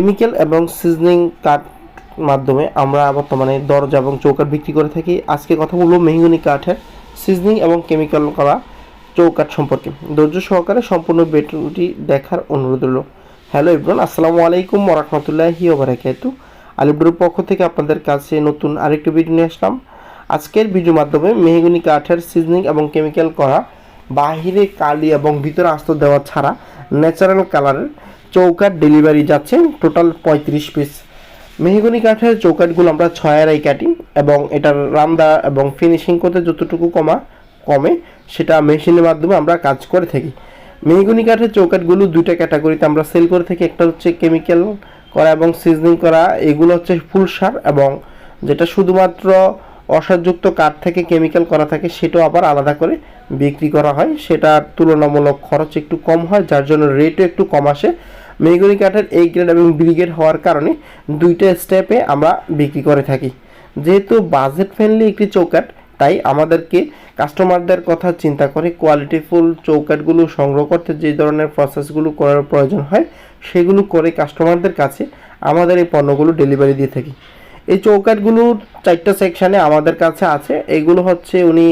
Chemical এবং seasoning কাঠ মাধ্যমে আমরা বর্তমানে দরজা এবং চৌকাঠ বিক্রি করে থাকি। আজকে কথা বলব মেহগুনি কাঠের সিজনিং এবং কেমিক্যাল করা চৌকাঠ সম্পর্কে। ধৈর্য সহকারে সম্পূর্ণ বেটনটি দেখার অনুরোধ রইল। হ্যালো ইব্রান আসসালামু আলাইকুম ওরহমতুল্লাহি ওবরাকাতু আলিপুরের পক্ষ থেকে আপনাদের কাছে নতুন আরেকটি ভিডিও নিয়ে আসলাম। আজকের ভিডিওর মাধ্যমে মেহগুনি কাঠের সিজনিং এবং কেমিক্যাল করা বাহিরে কালি এবং ভিতরে আস্তর দেওয়া ছাড়া ন্যাচারাল কালারের চৌকাঠ ডেলিভারি যাচ্ছে, টোটাল পঁয়ত্রিশ পিস মেহগুনি কাঠের চৌকাটগুলো আমরা ছয় আড়াই কাটি এবং এটার রান্দা এবং ফিনিশিং করতে যতটুকু কমা, কমে, সেটা মেশিনের মাধ্যমে আমরা কাজ করে থাকি। মেহগুনি কাঠের চৌকাটগুলো দুইটা ক্যাটাগরিতে আমরা সেল করে থাকি, একটা হচ্ছে কেমিক্যাল করা এবং সিজনিং করা, এগুলো হচ্ছে ফুল সার এবং যেটা শুধুমাত্র অসারযুক্ত কাঠ থেকে কেমিক্যাল করা থাকে, সেটাও আবার আলাদা করে বিক্রি করা হয়। সেটার তুলনামূলক খরচ একটু কম হয়, যার জন্য রেটও একটু কম আসে। মেগুনি কাঠের এই গ্রেড এবং বি গ্রেড হওয়ার কারণে দুইটা স্টেপে আমরা বিক্রি করে থাকি। যেহেতু বাজেট ফ্রেন্ডলি একটি চৌকাঠ, তাই আমাদেরকে কাস্টমারদের কথা চিন্তা করে কোয়ালিটিফুল চৌকাঠগুলো সংগ্রহ করতে, যে ধরনের প্রসেসগুলো করার প্রয়োজন হয়, সেগুলো করে কাস্টমারদের কাছে আমাদের এই পণ্যগুলো ডেলিভারি দিয়ে থাকি। এই চৌকাঠগুলোর চারটা সেকশানে আমাদের কাছে আছে। এগুলো হচ্ছে উনি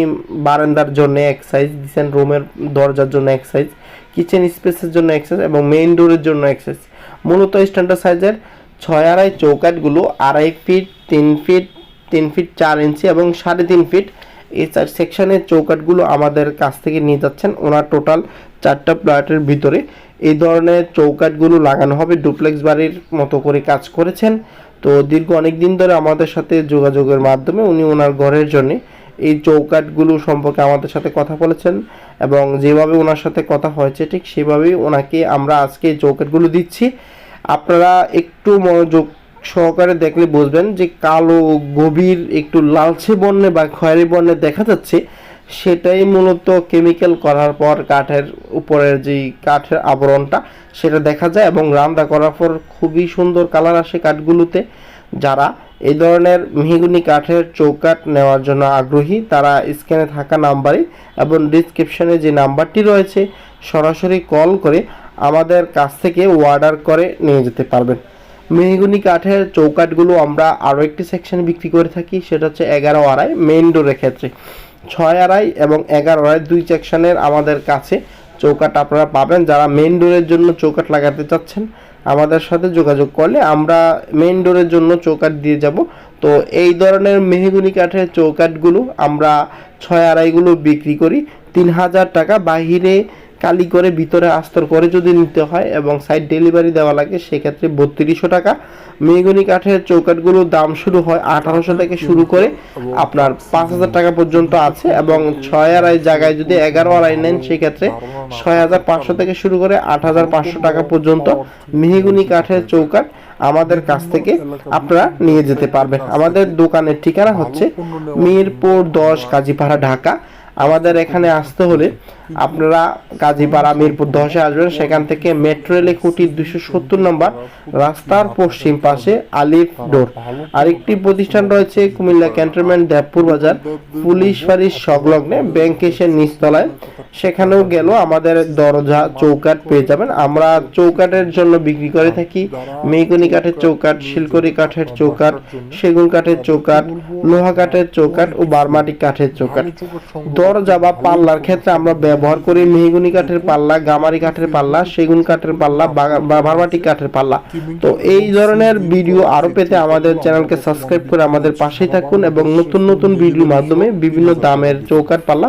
বারান্দার জন্য এক সাইজ দিচ্ছেন রুমের দরজার জন্য এক সাইজ কিচেন স্পেসের জন্য এক সাইজ এবং মেইন ডোরের জন্য এক সাইজ মূলত স্ট্যান্ডার্ড সাইজের ছয় আড়াই চৌকাঠগুলো আড়াই ফিট তিন ফিট তিন ফিট চার ইঞ্চি এবং সাড়ে তিন ফিট এই চার সেকশানের চৌকাঠগুলো আমাদের কাছ থেকে নিয়ে যাচ্ছেন। ওনার টোটাল চারটা প্লটের ভিতরে এই ধরনের চৌকাঠগুলো লাগানো হবে ডুপ্লেক্স বাড়ির মতো করে কাজ করেছেন। তো দীর্ঘ অনেক দিন ধরে আমাদের সাথে যোগাযোগের মাধ্যমে উনি ওনার ঘরের জন্য এই চৌকাঠগুলো সম্পর্কে আমাদের সাথে কথা বলেছেন এবং যেভাবে ওনার সাথে কথা হয়েছে ঠিক সেভাবেই ওনাকে আমরা আজকে এই চৌকাঠগুলো দিচ্ছি। আপনারা একটু মনোযোগ সহকারে দেখলে বুঝবেন যে কালো, গভীর, একটু লালচে বর্ণে বা খয়েরি বর্ণে দেখা যাচ্ছে সেটাই মূলত কেমিক্যাল করার পর কাঠের উপরের যেই কাঠের আবরণটা, সেটা দেখা যায় এবং রান্না করার পর খুবই সুন্দর কালার আসে কাঠগুলোতে। যারা এই ধরনের মেহগুনি কাঠের চৌকাঠ নেওয়ার জন্য আগ্রহী, তারা স্ক্যানে থাকা নাম্বারে এবং ডিসক্রিপশনে যে নাম্বারটি রয়েছে, সরাসরি কল করে আমাদের কাছ থেকে অর্ডার করে নিয়ে যেতে পারবেন। মেহগুনি কাঠের চৌকাঠগুলো আমরা আরও একটি সেকশনে বিক্রি করে থাকি, সেটা হচ্ছে এগারো আড়াই মেইন ডোরের ক্ষেত্রে। ছয় আড়াই এবং এগারো আড়াই, দুই সেকশনের আমাদের কাছে চৌকাঠ আপনারা পাবেন। যারা মেন ডোরের জন্য চৌকাঠ লাগাতে চাচ্ছেন, আমাদের সাথে যোগাযোগ করলে আমরা মেন ডোরের জন্য চৌকাঠ দিয়ে যাব। তো এই ধরনের মেহগুনি কাঠের চৌকাঠগুলো আমরা ছয় আড়াইগুলো বিক্রি করি। তিন হাজার টাকা বাহিরে কালি করে ভিতরে আস্তর করে যদি নিতে হয় এবং সাইড ডেলিভারি দেওয়া লাগে, সেক্ষেত্রে বত্রিশশো টাকা। মেগুনি কাঠের চৌকাঠগুলোর দাম শুরু হয় আঠারোশো থেকে শুরু করে আপনার পাঁচ হাজার টাকা পর্যন্ত আছে এবং ছয় আড়াই জায়গায় যদি এগারো আড়াই নেন, সেক্ষেত্রে ছয় হাজার পাঁচশো থেকে শুরু করে আট হাজার পাঁচশো টাকা পর্যন্ত মেহগুনি কাঠের চৌকাঠ আমাদের কাছ থেকে আপনারা নিয়ে যেতে পারবেন। আমাদের দোকানের ঠিকানা হচ্ছে মিরপুর দশ কাজীপাড়া ঢাকা আমাদের এখানে আসতে হলে আপনারা কাজীপাড়া, মিরপুর দশে আসবেন। সেখান থেকে মেট্রো রেলে কোটি দুশো সত্তর নম্বর, রাস্তার পশ্চিম পাশে আলিফ ডোর আরেকটি প্রতিষ্ঠান রয়েছে কুমিল্লা ক্যান্টনমেন্ট, দেবপুর বাজার। পুলিশ ফাঁড়ির সংলগ্নে ব্যাংক এসে নিচতলায় সেখানেও গেল, আমাদের দরজা চৌকাঠ পেয়ে যাবেন। আমরা চৌকাঠের জন্য বিক্রি করে থাকি। মেগুনি কাঠের চৌকাঠ, শিলকড়ি কাঠের চৌকাঠ, সেগুন কাঠের চৌকাঠ, লোহা কাঠের চৌকাঠ ও বারমাটি কাঠের চৌকাঠ। দরজা বা পাল্লার ক্ষেত্রে আমরা ব্যবহার করি মেহগুনি কাঠের পাল্লা, গামারি কাঠের পাল্লা, সেগুন কাঠের পাল্লা বা- বা ভারমাটি কাঠের পাল্লা। তো এই ধরনের ভিডিও আরও পেতে আমাদের চ্যানেলকে সাবস্ক্রাইব করে আমাদের পাশেই থাকুন এবং নতুন নতুন ভিডিওর মাধ্যমে বিভিন্ন দামের চৌকাঠ পাল্লা